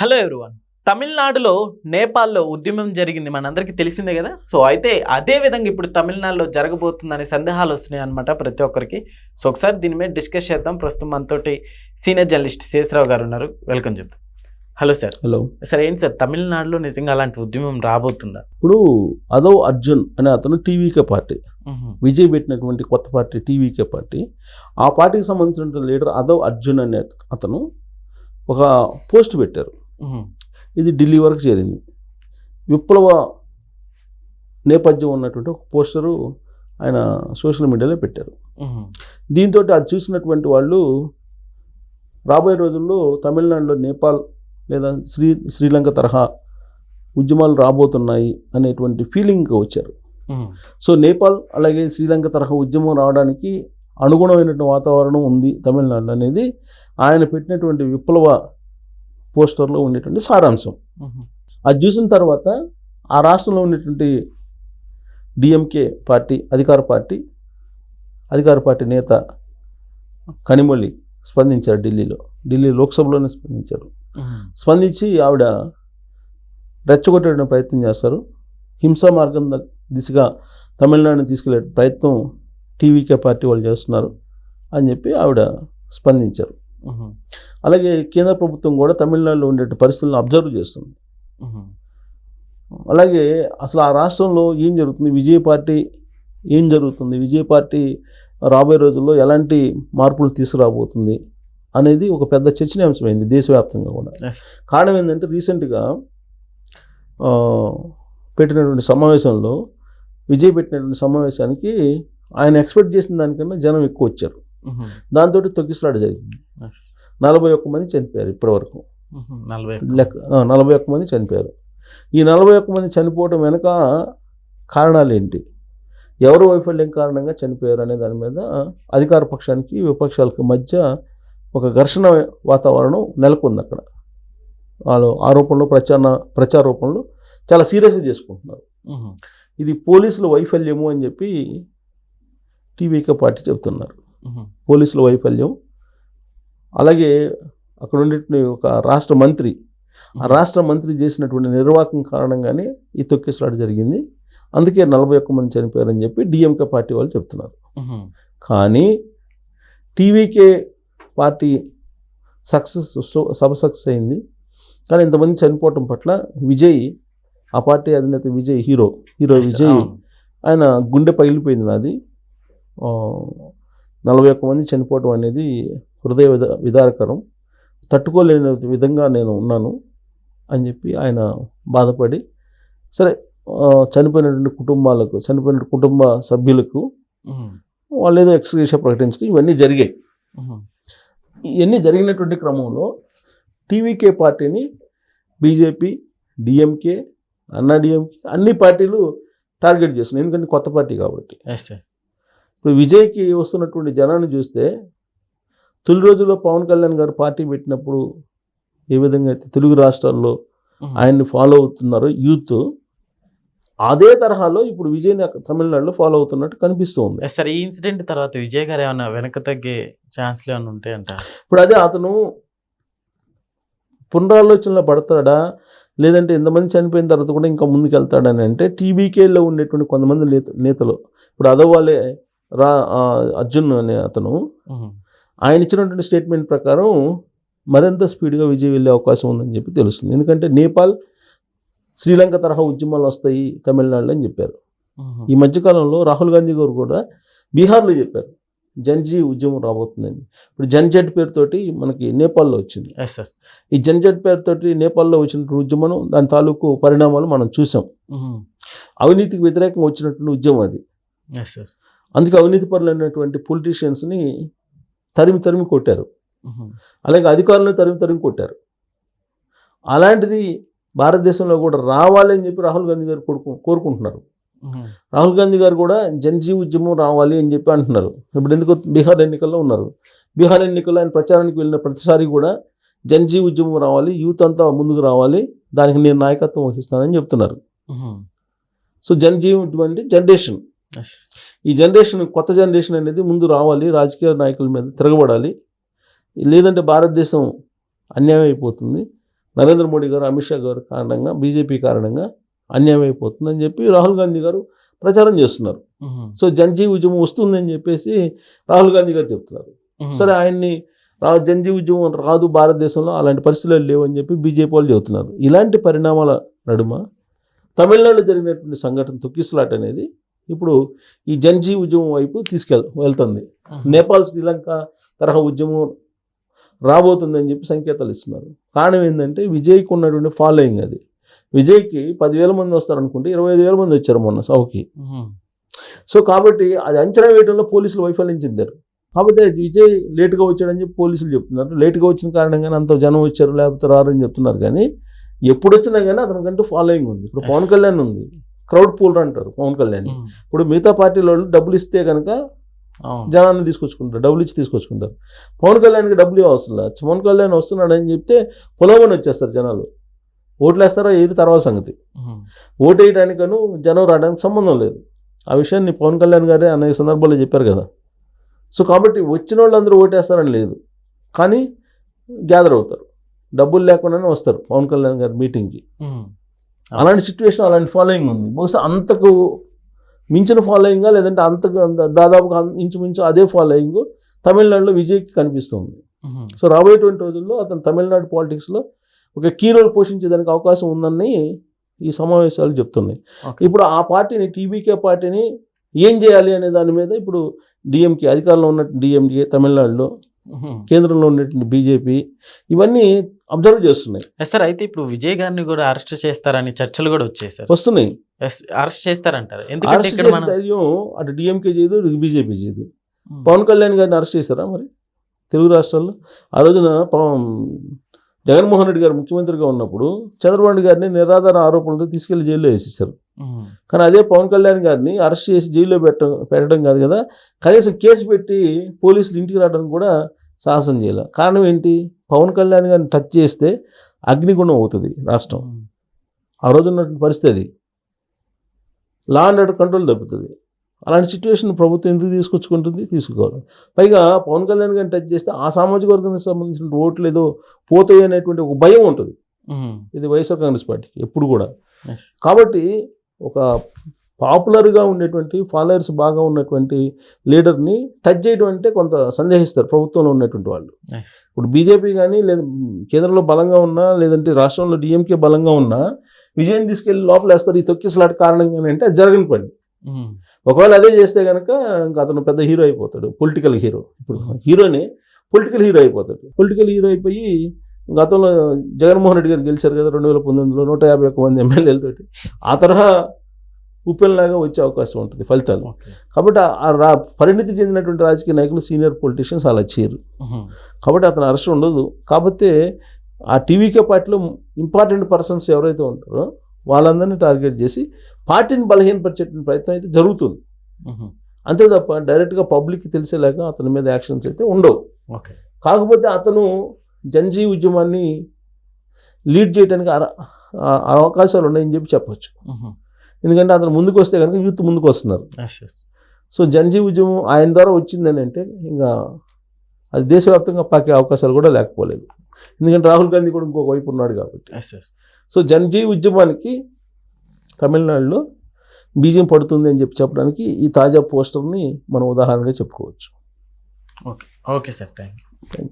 Hello everyone తమిళనాడులో నేపాల్లో ఉద్యమం జరిగింది. మనందరికీ తెలిసిందే కదా? సో అయితే అదే విధంగా ఇప్పుడు తమిళనాడులో జరగబోతుందనే సందేహాలు వస్తున్నాయి అనమాట ప్రతి ఒక్కరికి. సో ఒకసారి దీని మీద డిస్కస్ చేద్దాం. ప్రస్తుతం మనతోటి సీనియర్ జర్నలిస్ట్ శేషరావు గారు ఉన్నారు. వెల్కమ్ చెప్తాం హలో సార్ హలో సార్ ఏంటి సార్ తమిళనాడులో నిజంగా అలాంటి ఉద్యమం రాబోతుందా? ఇప్పుడు అదవ్ అర్జున్ అనే అతను టీవీకే పార్టీ. విజయ్ పెట్టినటువంటి కొత్త పార్టీ టీవీకే పార్టీ. ఆ పార్టీకి సంబంధించిన లీడర్ అదవ్ అర్జున్ అనే అతను ఒక పోస్ట్ పెట్టారు. ఇది ఢిల్లీ వరకు చేరింది. విప్లవ నేపథ్యం ఉన్నటువంటి ఒక పోస్టరు ఆయన సోషల్ మీడియాలో పెట్టారు. దీంతో అది చూసినటువంటి వాళ్ళు రాబోయే రోజుల్లో తమిళనాడులో నేపాల్ లేదా శ్రీ శ్రీలంక తరహా ఉద్యమాలు రాబోతున్నాయి అనేటువంటి ఫీలింగ్కి వచ్చారు. సో నేపాల్ అలాగే శ్రీలంక తరహా ఉద్యమం రావడానికి అనుగుణమైనటువంటి వాతావరణం ఉంది తమిళనాడు అనేది ఆయన పెట్టినటువంటి విప్లవ పోస్టర్లో ఉండేటువంటి సారాంశం. అది చూసిన తర్వాత ఆ రాష్ట్రంలో ఉన్నటువంటి డిఎంకే పార్టీ అధికార పార్టీ అధికార పార్టీ నేత కనిమొళి స్పందించారు ఢిల్లీలో. ఢిల్లీ లోక్సభలోనే స్పందించారు. స్పందించి ఆవిడ రెచ్చగొట్టడానికి ప్రయత్నం చేస్తారు. హింసా మార్గం దిశగా తమిళనాడుని తీసుకెళ్ళే ప్రయత్నం టీవీకే పార్టీ వాళ్ళు చేస్తున్నారు అని చెప్పి ఆవిడ స్పందించారు. అలాగే కేంద్ర ప్రభుత్వం కూడా తమిళనాడులో ఉండే పరిస్థితులను అబ్జర్వ్ చేస్తుంది. అలాగే అసలు ఆ రాష్ట్రంలో ఏం జరుగుతుంది? విజయ పార్టీ ఏం జరుగుతుంది? విజయ పార్టీ రాబోయే రోజుల్లో ఎలాంటి మార్పులు తీసుకురాబోతుంది అనేది ఒక పెద్ద చర్చనీయాంశమైంది దేశవ్యాప్తంగా కూడా. కారణం ఏంటంటే రీసెంట్గా పెట్టినటువంటి సమావేశంలో విజయ్ పెట్టినటువంటి సమావేశానికి ఆయన ఎక్స్పెక్ట్ చేసిన దానికన్నా జనం ఎక్కువ వచ్చారు. దాంతో తొక్కిసలాట జరిగింది. నలభై ఒక్క మంది చనిపోయారు ఇప్పటివరకు. నలభై లెక్క నలభై ఒక్క మంది చనిపోయారు. ఈ నలభై ఒక్క మంది చనిపోవడం వెనక కారణాలు ఏంటి? ఎవరు వైఫల్యం కారణంగా చనిపోయారు అనే దాని మీద అధికార పక్షానికి విపక్షాలకు మధ్య ఒక ఘర్షణ వాతావరణం నెలకొంది అక్కడ. వాళ్ళు ఆరోపణలు ప్రచార ప్రచారోపణలు చాలా సీరియస్గా చేసుకుంటున్నారు. ఇది పోలీసుల వైఫల్యము అని చెప్పి టీవీకే పార్టీ చెబుతున్నారు. పోలీసుల వైఫల్యం. అలాగే అక్కడ ఉండే ఒక రాష్ట్ర మంత్రి ఆ రాష్ట్ర మంత్రి చేసినటువంటి నిర్వాహకం కారణంగానే ఈ తొక్కిసలాట జరిగింది. అందుకే నలభై ఒక్క మంది చనిపోయారని చెప్పి డిఎంకే పార్టీ వాళ్ళు చెప్తున్నారు. కానీ టీవీకే పార్టీ సక్సెస్ సభ సక్సెస్ అయింది. కానీ ఇంతమంది చనిపోవటం పట్ల విజయ్ ఆ పార్టీ అధినేత విజయ్ హీరో హీరో విజయ్ ఆయన గుండె పగిలిపోయింది నాది. నలభై ఒక్క మంది చనిపోవడం అనేది హృదయ విద విదారకరం. తట్టుకోలేని విధంగా నేను ఉన్నాను అని చెప్పి ఆయన బాధపడి సరే చనిపోయినటువంటి కుటుంబాలకు చనిపోయిన కుటుంబ సభ్యులకు వాళ్ళు ఏదో ఎక్స్గ్రేషియా ప్రకటించడం ఇవన్నీ జరిగాయి. ఇవన్నీ జరిగినటువంటి క్రమంలో టీవీకే పార్టీని బీజేపీ డిఎంకే అన్నా డిఎంకే అన్ని పార్టీలు టార్గెట్ చేస్తున్నాయి. ఎందుకంటే కొత్త పార్టీ కాబట్టి. ఇప్పుడు విజయ్కి వస్తున్నటువంటి జనాన్ని చూస్తే తొలి రోజుల్లో పవన్ కళ్యాణ్ గారు పార్టీ పెట్టినప్పుడు ఏ విధంగా అయితే తెలుగు రాష్ట్రాల్లో ఆయన్ని ఫాలో అవుతున్నారో యూత్ అదే తరహాలో ఇప్పుడు విజయ్ని అక్కడ తమిళనాడులో ఫాలో అవుతున్నట్టు కనిపిస్తూ ఉంది. సార్ ఈ ఇన్సిడెంట్ తర్వాత విజయ్ గారు ఏమన్నా వెనక తగ్గే ఛాన్స్లు ఏమైనా ఉంటాయంట? ఇప్పుడు అదే అతను పునరాలోచనలో పడతాడా? లేదంటే ఎంతమంది చనిపోయిన తర్వాత కూడా ఇంకా ముందుకు వెళ్తాడని అంటే టీబీకేలో ఉండేటువంటి కొంతమంది నేత నేతలు. ఇప్పుడు అదవాలే రా అర్జున్ అనే అతను ఆయన ఇచ్చినటువంటి స్టేట్మెంట్ ప్రకారం మరింత స్పీడ్గా విజయ్ వెళ్ళే అవకాశం ఉందని చెప్పి తెలుస్తుంది. ఎందుకంటే నేపాల్ శ్రీలంక తరహా ఉద్యమాలు వస్తాయి తమిళనాడులో అని చెప్పారు. ఈ మధ్యకాలంలో రాహుల్ గాంధీ గారు కూడా బీహార్లో చెప్పారు జన్జీ ఉద్యమం రాబోతుందని. ఇప్పుడు జన్జెట్ పేరుతోటి మనకి నేపాల్లో వచ్చింది. సార్ ఈ జన్జెట్ పేరుతోటి నేపాల్లో వచ్చినటువంటి ఉద్యమం దాని తాలూకు పరిణామాలు మనం చూసాం. అవినీతికి వ్యతిరేకంగా వచ్చినటువంటి ఉద్యమం అది. సార్ అందుకే అవినీతి పరులైనటువంటి పొలిటీషియన్స్ని తరిమి తరిమి కొట్టారు. అలాగే అధికారులను తరిమి తరిమి కొట్టారు. అలాంటిది భారతదేశంలో కూడా రావాలి అని చెప్పి రాహుల్ గాంధీ గారు కోరుకు కోరుకుంటున్నారు. రాహుల్ గాంధీ గారు కూడా జన్జీ ఉద్యమం రావాలి అని చెప్పి అంటున్నారు. ఇప్పుడు ఎందుకు బీహార్ ఎన్నికల్లో ఉన్నారు. బీహార్ ఎన్నికల్లో ఆయన ప్రచారానికి వెళ్ళిన ప్రతిసారి కూడా జన్జీ ఉద్యమం రావాలి యూత్ అంతా ముందుకు రావాలి దానికి నేను నాయకత్వం వహిస్తానని చెప్తున్నారు. సో జన్జీ ఉద్యమం అంటే జనరేషన్. ఈ జనరేషన్ కొత్త జనరేషన్ అనేది ముందు రావాలి రాజకీయ నాయకుల మీద తిరగబడాలి. లేదంటే భారతదేశం అన్యాయం అయిపోతుంది. నరేంద్ర మోడీ గారు అమిత్ షా గారు కారణంగా బీజేపీ కారణంగా అన్యాయం అయిపోతుందని చెప్పి రాహుల్ గాంధీ గారు ప్రచారం చేస్తున్నారు. సో జన్జీ ఉద్యమం వస్తుందని చెప్పేసి రాహుల్ గాంధీ గారు చెప్తున్నారు. సరే ఆయన్ని రా జన్జీ ఉద్యమం రాదు భారతదేశంలో అలాంటి పరిస్థితులు లేవని చెప్పి బీజేపీ వాళ్ళు చెబుతున్నారు. ఇలాంటి పరిణామాల నడుమ తమిళనాడులో జరిగినటువంటి సంఘటన తొక్కిసలాట అనేది ఇప్పుడు ఈ జన్జీ ఉద్యమం వైపు తీసుకెళ్ వెళ్తుంది. నేపాల్ శ్రీలంక తరహా ఉద్యమం రాబోతుందని చెప్పి సంకేతాలు ఇస్తున్నారు. కారణం ఏంటంటే విజయ్కి ఉన్నటువంటి ఫాలోయింగ్ అది. విజయ్కి పదివేల మంది వస్తారనుకుంటే ఇరవై ఐదు వేల మంది వచ్చారు మొన్న సౌకి. సో కాబట్టి అది అంచనా వేయడంలో పోలీసులు వైఫల్యం చెందారు కాకపోతే విజయ్ లేటుగా వచ్చాడని చెప్పి పోలీసులు చెప్తున్నారు. లేటుగా వచ్చిన కారణంగానే అంత జనం వచ్చారు లేకపోతే రారని చెప్తున్నారు. కానీ ఎప్పుడు వచ్చినా కానీ అతనికంటూ ఫాలోయింగ్ ఉంది. ఇప్పుడు పవన్ కళ్యాణ్ ఉంది. క్రౌడ్ పూలర్ అంటారు పవన్ కళ్యాణ్. ఇప్పుడు మిగతా పార్టీల వాళ్ళు డబ్బులు ఇస్తే కనుక. జనాన్ని తీసుకొచ్చుకుంటారు డబ్బులు ఇచ్చి తీసుకొచ్చుకుంటారు. పవన్ కళ్యాణ్కి డబ్బులు అవసరం లేదు పవన్ కళ్యాణ్ వస్తున్నాడు అని చెప్తే పొలవని వచ్చేస్తారు జనాలు. ఓట్లు వేస్తారా ఏది తర్వాత సంగతి. ఓటు వేయడానికను జనం రావడానికి సంబంధం లేదు. ఆ విషయాన్ని పవన్ కళ్యాణ్ గారే అనేక సందర్భాల్లో చెప్పారు కదా. సో కాబట్టి వచ్చిన వాళ్ళందరూ ఓటేస్తారని లేదు. కానీ గ్యాదర్ అవుతారు. డబ్బులు లేకుండానే వస్తారు పవన్ కళ్యాణ్ గారి మీటింగ్కి. అలాంటి సిచ్యువేషన్ అలాంటి ఫాలోయింగ్ ఉంది బహుశా అంతకు మించిన ఫాలోయింగా లేదంటే అంతకు అంత- దాదాపుగా ఇంచుమించు అదే ఫాలోయింగ్ తమిళనాడులో విజయ్కి కనిపిస్తుంది. సో రాబోయేటువంటి రోజుల్లో అతను తమిళనాడు పాలిటిక్స్లో ఒక కీ రోల్ పోషించేదానికి అవకాశం ఉందని ఈ సమావేశాలు చెప్తున్నాయి. ఇప్పుడు ఆ పార్టీని టీబీకే పార్టీని ఏం చేయాలి అనే దాని మీద ఇప్పుడు డిఎంకే అధికారంలో ఉన్న డిఎంకే తమిళనాడులో. కేంద్రంలో ఉన్నటువంటి బీజేపీ ఇవన్నీ అబ్జర్వ్ చేస్తున్నాయి. ఎస్ సార్ అయితే ఇప్పుడు విజయ్ గారిని కూడా అరెస్ట్ చేస్తారని చర్చలు కూడా వచ్చాయి సార్. వస్తున్నాయి. అరెస్ట్ చేస్తారంటారు. ఎందుకంటే ఇక్కడ మనం అటు డిఎంకే చేయదు బీజేపీ చేయదు. పవన్ కళ్యాణ్ గారిని అరెస్ట్ చేశారా మరి? తెలుగు రాష్ట్రాల్లో. ఆ రోజున పవన్ జగన్మోహన్ రెడ్డి గారు ముఖ్యమంత్రిగా ఉన్నప్పుడు చంద్రబాబు గారిని నిరాధార ఆరోపణలతో తీసుకెళ్ళి జైల్లో వేసేసారు. కానీ అదే పవన్ కళ్యాణ్ గారిని అరెస్ట్ చేసి జైల్లో పెట్ట పెట్టడం కాదు కదా. కనీసం కేసు పెట్టి పోలీసులు ఇంటికి రావడానికి కూడా సాహసం చేయాలి. కారణం ఏంటి? పవన్ కళ్యాణ్ గారిని టచ్ చేస్తే అగ్నిగుణం అవుతుంది రాష్ట్రం. ఆ రోజు ఉన్నటువంటి పరిస్థితి అది. లా అండ్ ఆర్డర్ కంట్రోల్ తప్పుతుంది అలాంటి సిచ్యువేషన్ ప్రభుత్వం ఎందుకు తీసుకొచ్చుకుంటుంది? తీసుకోవాలి. పైగా పవన్ కళ్యాణ్ గారిని టచ్ చేస్తే ఆ సామాజిక వర్గానికి సంబంధించిన ఓట్లు ఏదో పోతాయి అనేటువంటి ఒక భయం ఉంటుంది. ఇది వైఎస్ఆర్ కాంగ్రెస్ పార్టీకి ఎప్పుడు కూడా. కాబట్టి ఒక పాపులర్గా ఉండేటువంటి ఫాలోయర్స్ బాగా ఉన్నటువంటి లీడర్ని టచ్ చేయడం అంటే కొంత సందేహిస్తారు ప్రభుత్వంలో ఉన్నటువంటి వాళ్ళు. ఇప్పుడు బీజేపీ కానీ లేదా కేంద్రంలో బలంగా ఉన్నా లేదంటే రాష్ట్రంలో డిఎంకే బలంగా ఉన్నా విజయం తీసుకెళ్ళి లోపలేస్తారు. ఈ తొక్కిసలాట కారణంగానే అంటే అది జరగని పని. ఉమ్. ఒకవేళ అదే చేస్తే కనుక ఇంకా అతను పెద్ద హీరో అయిపోతాడు పొలిటికల్ హీరో. ఇప్పుడు హీరోని పొలిటికల్ హీరో అయిపోతాడు. పొలిటికల్ హీరో అయిపోయి గతంలో జగన్మోహన్ రెడ్డి గారు గెలిచారు కదా రెండు వేల పంతొమ్మిదిలో నూట యాభై ఒక్క మంది ఎమ్మెల్యేలతోటి. ఆ తరహా ఉప్పెనలాగా వచ్చే అవకాశం ఉంటుంది ఫలితాలు. కాబట్టి ఆ- రా పరిణితి చెందినటువంటి రాజకీయ నాయకులు సీనియర్ పొలిటీషియన్స్ అలా చేయరు. కాబట్టి అతను అరెస్ట్ ఉండదు. కాకపోతే ఆ టీవీకే పార్టీలో ఇంపార్టెంట్ పర్సన్స్ ఎవరైతే ఉంటారో వాళ్ళందరినీ టార్గెట్ చేసి పార్టీని బలహీనపరిచేటువంటి ప్రయత్నం అయితే జరుగుతుంది. అంతే తప్ప డైరెక్ట్గా పబ్లిక్కి తెలిసేలాగా అతని మీద యాక్షన్స్ అయితే ఉండవు. కాకపోతే అతను జన్జీ ఉద్యమాన్ని లీడ్ చేయడానికి అవకాశాలు ఉన్నాయని చెప్పి చెప్పొచ్చు. ఉహుం. ఎందుకంటే అతను ముందుకు వస్తే కనుక యూత్ ముందుకు వస్తున్నారు. సో జన్జీ ఉద్యమం ఆయన ద్వారా వచ్చిందని అంటే ఇంకా అది దేశవ్యాప్తంగా పాకే అవకాశాలు కూడా లేకపోలేదు. ఎందుకంటే రాహుల్ గాంధీ కూడా ఇంకొక వైపు ఉన్నాడు కాబట్టి. సో జన్జీ ఉద్యమానికి తమిళనాడులో బీజం పడుతుంది అని చెప్పి చెప్పడానికి ఈ తాజా పోస్టర్ని మనం ఉదాహరణగా చెప్పుకోవచ్చు. Okay. Okay sir. Thank you